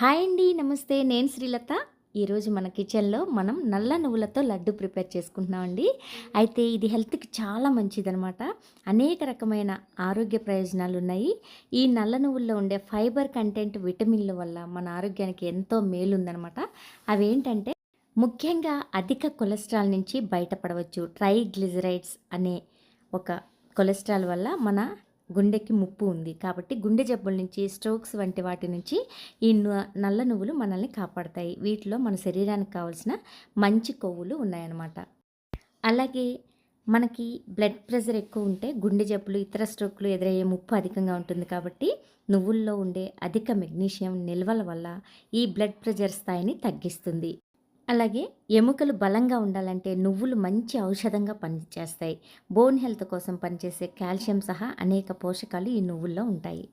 Hi అండి నమస్తే. నేను శ్రీలత. ఈరోజు మన కిచెన్లో మనం నల్ల నువ్వులతో లడ్డు ప్రిపేర్ చేసుకుంటున్నామండి. అయితే ఇది హెల్త్కి చాలా మంచిదనమాట అనేక రకమైన ఆరోగ్య ప్రయోజనాలు ఉన్నాయి. ఈ నల్ల నువ్వుల్లో ఉండే ఫైబర్ కంటెంట్ విటమిన్ల వల్ల మన ఆరోగ్యానికి ఎంతో మేలుందనమాట అవేంటంటే ముఖ్యంగా అధిక కొలెస్ట్రాల్ నుంచి బయటపడవచ్చు. ట్రైగ్లిజరైడ్స్ అనే ఒక కొలెస్ట్రాల్ వల్ల మన గుండెకి ముప్పు ఉంది. కాబట్టి గుండె జబ్బుల నుంచి స్ట్రోక్స్ వంటి వాటి నుంచి ఈ నల్ల నువ్వులు మనల్ని కాపాడతాయి. వీటిలో మన శరీరానికి కావాల్సిన మంచి కొవ్వులు ఉన్నాయన్నమాట. అలాగే మనకి బ్లడ్ ప్రెషర్ ఎక్కువ ఉంటే గుండె జబ్బులు ఇతర స్ట్రోక్లు ఎదురయ్యే ముప్పు అధికంగా ఉంటుంది. కాబట్టి నువ్వుల్లో ఉండే అధిక మెగ్నీషియం నిల్వల వల్ల ఈ బ్లడ్ ప్రెషర్ స్థాయిని తగ్గిస్తుంది. అలాగే ఎముకలు బలంగా ఉండాలంటే నువ్వులు మంచి ఔషధంగా పనిచేస్తాయి. బోన్ హెల్త్ కోసం పనిచేసే కాల్షియం సహా అనేక పోషకాలు ఈ నువ్వుల్లో ఉంటాయి.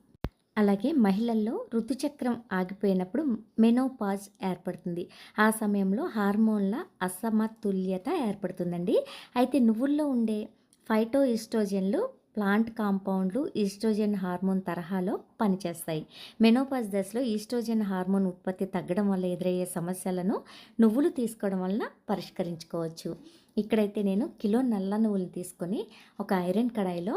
అలాగే మహిళల్లో ఋతుచక్రం ఆగిపోయినప్పుడు మెనోపాజ్ ఏర్పడుతుంది. ఆ సమయంలో హార్మోన్ల అసమతుల్యత ఏర్పడుతుందండి. అయితే నువ్వుల్లో ఉండే ఫైటో ఈస్ట్రోజన్లు ప్లాంట్ కాంపౌండ్లు ఈస్ట్రోజన్ హార్మోన్ తరహాలో పనిచేస్తాయి. మెనోపాజ్ దశలో ఈస్ట్రోజన్ హార్మోన్ ఉత్పత్తి తగ్గడం వల్ల ఎదురయ్యే సమస్యలను నువ్వులు తీసుకోవడం వలన పరిష్కరించుకోవచ్చు. ఇక్కడైతే నేను కిలో నల్ల నువ్వులు తీసుకొని ఒక ఐరన్ కడాయిలో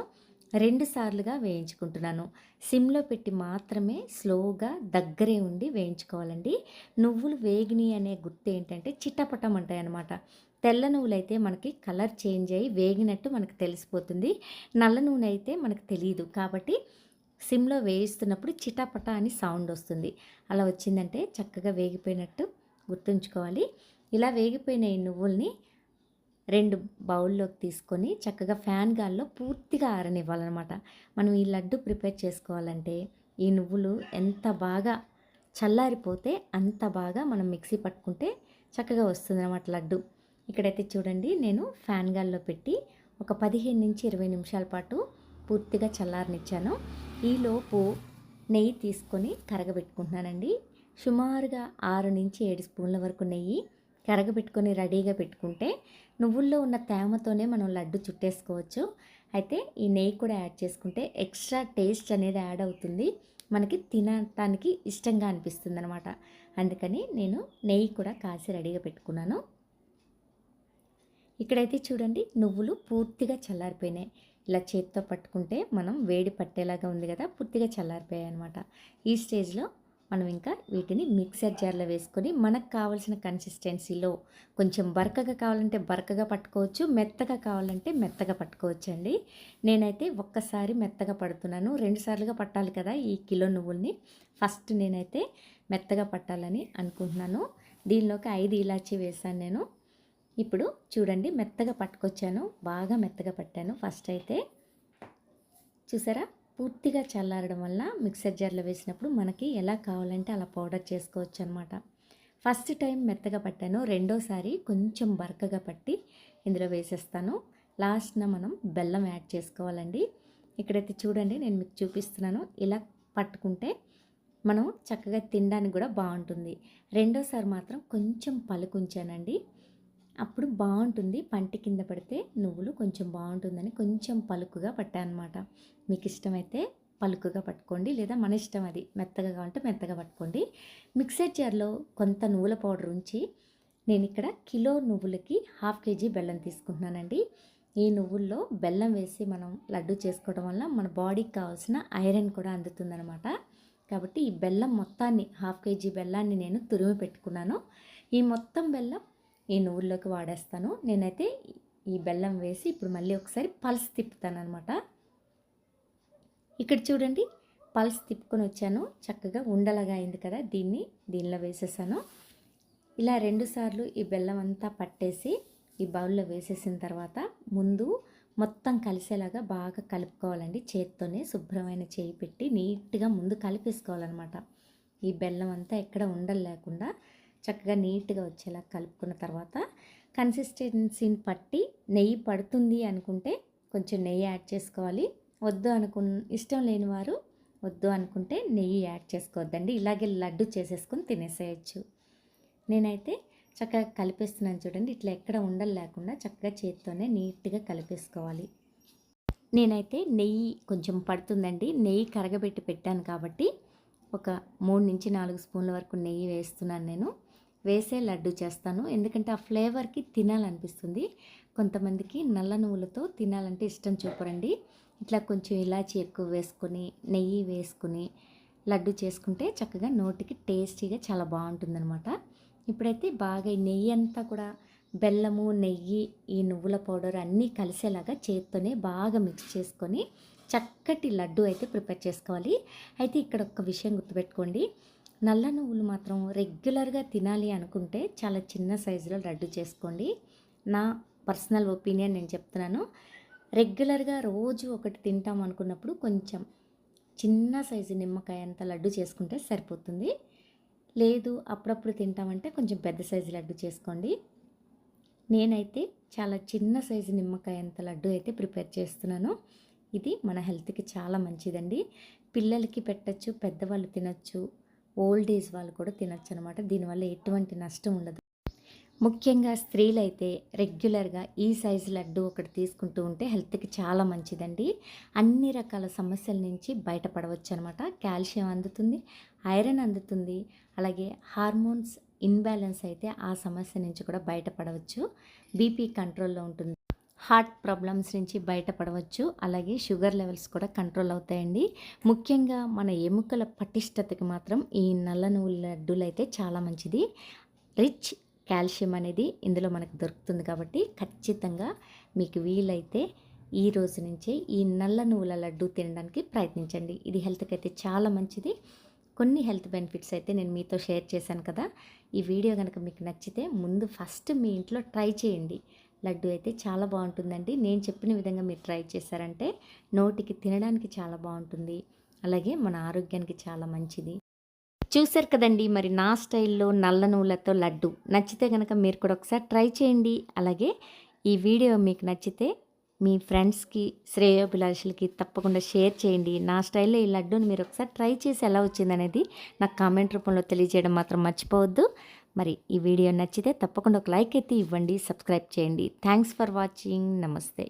రెండు సార్లుగా వేయించుకుంటున్నాను. సిమ్లో పెట్టి మాత్రమే స్లోగా దగ్గరే ఉండి వేయించుకోవాలండి. నువ్వులు వేగిని అనే గుర్తు ఏంటంటే చిట్టపటం అంటాయి అన్నమాట తెల్ల నువ్వులైతే మనకి కలర్ చేంజ్ అయ్యి వేగినట్టు మనకు తెలిసిపోతుంది. నల్ల నూనె అయితే మనకు తెలియదు కాబట్టి సిమ్లో వేయిస్తున్నప్పుడు చిటపట అని సౌండ్ వస్తుంది. అలా వచ్చిందంటే చక్కగా వేగిపోయినట్టు గుర్తుంచుకోవాలి. ఇలా వేగిపోయిన ఈ నువ్వుల్ని రెండు బౌల్లోకి తీసుకొని చక్కగా ఫ్యాన్ గాల్లో పూర్తిగా ఆరనివ్వాలన్నమాట. మనం ఈ లడ్డు ప్రిపేర్ చేసుకోవాలంటే ఈ నువ్వులు ఎంత బాగా చల్లారిపోతే అంత బాగా మనం మిక్సీ పట్టుకుంటే చక్కగా వస్తుంది అన్నమాట లడ్డు. ఇక్కడైతే చూడండి నేను ఫ్యాన్ గాల్లో పెట్టి ఒక పదిహేను నుంచి ఇరవై నిమిషాల పాటు పూర్తిగా చల్లారనిచ్చాను. ఈలోపు నెయ్యి తీసుకొని కరగబెట్టుకుంటున్నానండి. సుమారుగా ఆరు నుంచి ఏడు స్పూన్ల వరకు నెయ్యి కరగబెట్టుకొని రెడీగా పెట్టుకుంటే నువ్వుల్లో ఉన్న తేమతోనే మనం లడ్డు చుట్టేసుకోవచ్చు. అయితే ఈ నెయ్యి కూడా యాడ్ చేసుకుంటే ఎక్స్ట్రా టేస్ట్ అనేది యాడ్ అవుతుంది. మనకి తినటానికి ఇష్టంగా అనిపిస్తుంది అనమాట అందుకని నేను నెయ్యి కూడా కాసి రెడీగా పెట్టుకున్నాను. ఇక్కడైతే చూడండి నువ్వులు పూర్తిగా చల్లారిపోయినాయి. ఇలా చేతితో పట్టుకుంటే మనం వేడి పట్టేలాగా ఉంది కదా పూర్తిగా చల్లారిపోయాయి అనమాట ఈ స్టేజ్లో మనం ఇంకా వీటిని మిక్సర్ జార్లో వేసుకొని మనకు కావాల్సిన కన్సిస్టెన్సీలో కొంచెం బరకగా కావాలంటే బరకగా పట్టుకోవచ్చు మెత్తగా కావాలంటే మెత్తగా పట్టుకోవచ్చు అండి నేనైతే ఒక్కసారి మెత్తగా పడుతున్నాను. రెండు సార్లుగా పట్టాలి కదా ఈ కిలో నువ్వుల్ని. ఫస్ట్ నేనైతే మెత్తగా పట్టాలని అనుకుంటున్నాను. దీనిలోకి ఐదు ఇలాచీ వేసాను నేను. ఇప్పుడు చూడండి మెత్తగా పట్టుకొచ్చాను. బాగా మెత్తగా పట్టాను. ఫస్ట్ అయితే చూసారా? పూర్తిగా చల్లారడం వల్ల మిక్సర్ జార్లో వేసినప్పుడు మనకి ఎలా కావాలంటే అలా పౌడర్ చేసుకోవచ్చు అనమాట ఫస్ట్ టైం మెత్తగా పట్టాను. రెండోసారి కొంచెం బరకగా పట్టి ఇందులో వేసేస్తాను. లాస్ట్న మనం బెల్లం యాడ్ చేసుకోవాలండి. ఇక్కడైతే చూడండి నేను మీకు చూపిస్తున్నాను. ఇలా పట్టుకుంటే మనం చక్కగా తినడానికి కూడా బాగుంటుంది. రెండోసారి మాత్రం కొంచెం పలుకుంచానండి అప్పుడు బాగుంటుంది. పంటి కింద పడితే నువ్వులు కొంచెం బాగుంటుందని కొంచెం పలుకుగా పట్టానమాట. మీకు ఇష్టమైతే పలుకుగా పట్టుకోండి. లేదా మన ఇష్టం అది. మెత్తగా కావాలంటే మెత్తగా పట్టుకోండి. మిక్సర్ జార్లో కొంత నువ్వుల పౌడర్ ఉంచి నేను ఇక్కడ కిలో నువ్వులకి హాఫ్ కేజీ బెల్లం తీసుకుంటున్నానండి. ఈ నువ్వుల్లో బెల్లం వేసి మనం లడ్డు చేసుకోవడం వల్ల మన బాడీకి కావాల్సిన ఐరన్ కూడా అందుతుందనమాట కాబట్టి ఈ బెల్లం మొత్తాన్ని హాఫ్ కేజీ బెల్లాన్ని నేను తురిమి పెట్టుకున్నాను. ఈ మొత్తం బెల్లం ఈ నువ్వుల్లోకి వాడేస్తాను. నేనైతే ఈ బెల్లం వేసి ఇప్పుడు మళ్ళీ ఒకసారి పల్స్ తిప్పుతాను అనమాట ఇక్కడ చూడండి పల్స్ తిప్పుకొని వచ్చాను. చక్కగా ఉండలాగా అయింది కదా దీన్ని దీనిలో వేసేసాను. ఇలా రెండుసార్లు ఈ బెల్లం అంతా పట్టేసి ఈ బౌల్లో వేసేసిన తర్వాత ముందు మొత్తం కలిసేలాగా బాగా కలుపుకోవాలండి. చేత్తోనే శుభ్రమైన చేయి పెట్టి నీట్గా ముందు కలిపేసుకోవాలన్నమాట. ఈ బెల్లం అంతా ఎక్కడ ఉండలు లేకుండా చక్కగా నీట్గా వచ్చేలా కలుపుకున్న తర్వాత కన్సిస్టెన్సీని పట్టి నెయ్యి పడుతుంది అనుకుంటే కొంచెం నెయ్యి యాడ్ చేసుకోవాలి. వద్దు అనుకు ఇష్టం లేని వారు వద్దు అనుకుంటే నెయ్యి యాడ్ చేసుకోవద్దండి. ఇలాగే లడ్డు చేసేసుకొని తినేసేయచ్చు. నేనైతే చక్కగా కలిపేస్తున్నాను చూడండి. ఇట్లా ఎక్కడ ఉండలు లేకుండా చక్కగా చేతితోనే నీట్గా కలిపేసుకోవాలి. నేనైతే నెయ్యి కొంచెం పడుతుందండి. నెయ్యి కరగబెట్టి పెట్టాను కాబట్టి ఒక మూడు నుంచి నాలుగు స్పూన్ల వరకు నెయ్యి వేస్తున్నాను నేను. వేసే లడ్డు చేస్తాను. ఎందుకంటే ఆ ఫ్లేవర్కి తినాలనిపిస్తుంది. కొంతమందికి నల్ల నువ్వులతో తినాలంటే ఇష్టం చూపరండి. ఇట్లా కొంచెం ఇలాచి ఎక్కువ వేసుకొని నెయ్యి వేసుకొని లడ్డు చేసుకుంటే చక్కగా నోటికి టేస్టీగా చాలా బాగుంటుందన్నమాట. ఇప్పుడైతే బాగా ఈ నెయ్యి అంతా కూడా బెల్లము నెయ్యి ఈ నువ్వుల పౌడర్ అన్నీ కలిసేలాగా చేత్తోనే బాగా మిక్స్ చేసుకొని చక్కటి లడ్డు అయితే ప్రిపేర్ చేసుకోవాలి. అయితే ఇక్కడ ఒక విషయం గుర్తుపెట్టుకోండి. నల్ల నువ్వులు మాత్రం రెగ్యులర్గా తినాలి అనుకుంటే చాలా చిన్న సైజులో లడ్డు చేసుకోండి. నా పర్సనల్ ఒపీనియన్ నేను చెప్తున్నాను. రెగ్యులర్గా రోజు ఒకటి తింటాం అనుకున్నప్పుడు కొంచెం చిన్న సైజు నిమ్మకాయ అంత లడ్డు చేసుకుంటే సరిపోతుంది. లేదు అప్పుడప్పుడు తింటామంటే కొంచెం పెద్ద సైజు లడ్డు చేసుకోండి. నేనైతే చాలా చిన్న సైజు నిమ్మకాయ అంత లడ్డు అయితే ప్రిపేర్ చేస్తున్నాను. ఇది మన హెల్త్కి చాలా మంచిదండి. పిల్లలకి పెట్టచ్చు పెద్దవాళ్ళు తినచ్చు ఓల్డ్ ఏజ్ వాళ్ళు కూడా తినచ్చు అనమాట దీనివల్ల ఎటువంటి నష్టం ఉండదు. ముఖ్యంగా స్త్రీలైతే రెగ్యులర్గా ఈ సైజు లడ్డు ఒకటి తీసుకుంటూ ఉంటే హెల్త్కి చాలా మంచిదండి. అన్ని రకాల సమస్యల నుంచి బయటపడవచ్చు అనమాట కాల్షియం అందుతుంది ఐరన్ అందుతుంది అలాగే హార్మోన్స్ ఇన్బ్యాలెన్స్ అయితే ఆ సమస్య నుంచి కూడా బయటపడవచ్చు. బీపీ కంట్రోల్లో ఉంటుంది. హార్ట్ ప్రాబ్లమ్స్ నుంచి బయటపడవచ్చు. అలాగే షుగర్ లెవెల్స్ కూడా కంట్రోల్ అవుతాయండి. ముఖ్యంగా మన ఎముకల పటిష్టతకి మాత్రం ఈ నల్ల నువ్వుల లడ్డూలు అయితే చాలా మంచిది. రిచ్ కాల్షియం అనేది ఇందులో మనకు దొరుకుతుంది కాబట్టి ఖచ్చితంగా మీకు వీలైతే ఈ రోజు నుంచే ఈ నల్ల నువ్వుల లడ్డు తినడానికి ప్రయత్నించండి. ఇది హెల్త్కి అయితే చాలా మంచిది. కొన్ని హెల్త్ బెనిఫిట్స్ అయితే నేను మీతో షేర్ చేశాను కదా. ఈ వీడియో కనుక మీకు నచ్చితే ముందు ఫస్ట్ మీ ఇంట్లో ట్రై చేయండి. లడ్డు అయితే చాలా బాగుంటుందండి. నేను చెప్పిన విధంగా మీరు ట్రై చేశారంటే నోటికి తినడానికి చాలా బాగుంటుంది. అలాగే మన ఆరోగ్యానికి చాలా మంచిది. చూశారు కదండి మరి నా స్టైల్లో నల్ల నువ్వులతో లడ్డు. నచ్చితే కనుక మీరు కూడా ఒకసారి ట్రై చేయండి. అలాగే ఈ వీడియో మీకు నచ్చితే మీ ఫ్రెండ్స్కి శ్రేయోభిలాషులకి తప్పకుండా షేర్ చేయండి. నా స్టైల్లో ఈ లడ్డూని మీరు ఒకసారి ట్రై చేసి ఎలా వచ్చిందనేది నాకు కామెంట్ రూపంలో తెలియజేయడం మాత్రం మర్చిపోవద్దు. మరి ఈ వీడియో నచ్చితే తప్పకుండా ఒక లైక్ అయితే ఇవ్వండి సబ్స్క్రైబ్ చేయండి. థ్యాంక్స్ ఫర్ వాచింగ్ నమస్తే.